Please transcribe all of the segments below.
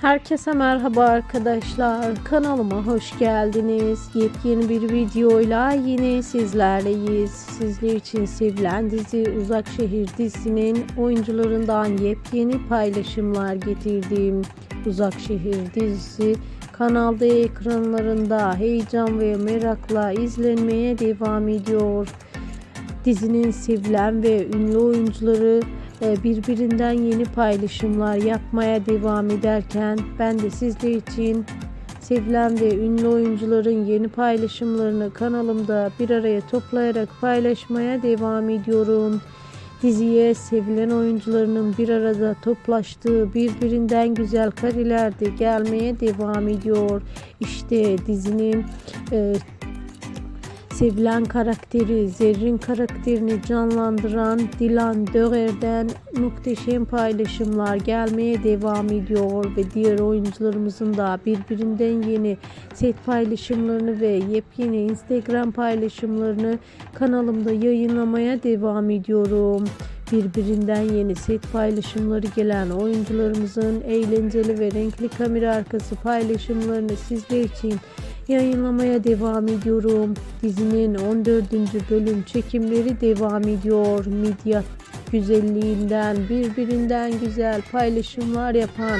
Herkese merhaba arkadaşlar. Kanalıma hoş geldiniz. Yepyeni bir videoyla yine sizlerleyiz. Sizler için sevilen dizi Uzak Şehir dizisinin oyuncularından yepyeni paylaşımlar getirdim. Uzak Şehir dizisi kanalda ekranlarında heyecan ve merakla izlenmeye devam ediyor. Dizinin sevilen ve ünlü oyuncuları birbirinden yeni paylaşımlar yapmaya devam ederken ben de sizler için sevilen ve ünlü oyuncuların yeni paylaşımlarını kanalımda bir araya toplayarak paylaşmaya devam ediyorum. Diziye sevilen oyuncularının bir arada toplaştığı birbirinden güzel kareler de gelmeye devam ediyor. İşte dizinin e, sevilen karakteri, Zerrin karakterini canlandıran Dilan Döger'den muhteşem paylaşımlar gelmeye devam ediyor ve diğer oyuncularımızın da birbirinden yeni set paylaşımlarını ve yepyeni Instagram paylaşımlarını kanalımda yayınlamaya devam ediyorum. Birbirinden yeni set paylaşımları gelen oyuncularımızın eğlenceli ve renkli kamera arkası paylaşımlarını sizler için yayınlamaya devam ediyorum. Dizinin 14. bölüm çekimleri devam ediyor. Midyat güzelliğinden birbirinden güzel paylaşımlar yapan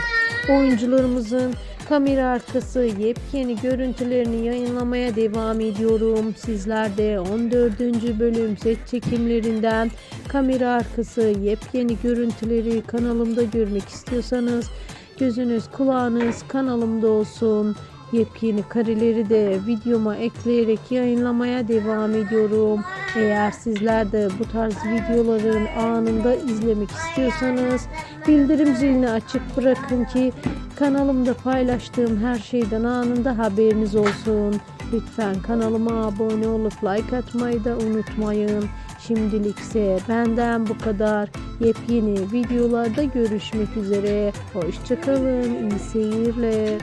oyuncularımızın kamera arkası yepyeni görüntülerini yayınlamaya devam ediyorum. Sizler de 14. bölüm set çekimlerinden kamera arkası yepyeni görüntüleri kanalımda görmek istiyorsanız gözünüz kulağınız kanalımda olsun. Yepyeni kareleri de videoma ekleyerek yayınlamaya devam ediyorum. Eğer sizler de bu tarz videoların anında izlemek istiyorsanız bildirim zilini açık bırakın ki kanalımda paylaştığım her şeyden anında haberiniz olsun. Lütfen kanalıma abone olup like atmayı da unutmayın. Şimdilikse benden bu kadar. Yepyeni videolarda görüşmek üzere. Hoşçakalın. İyi seyirler.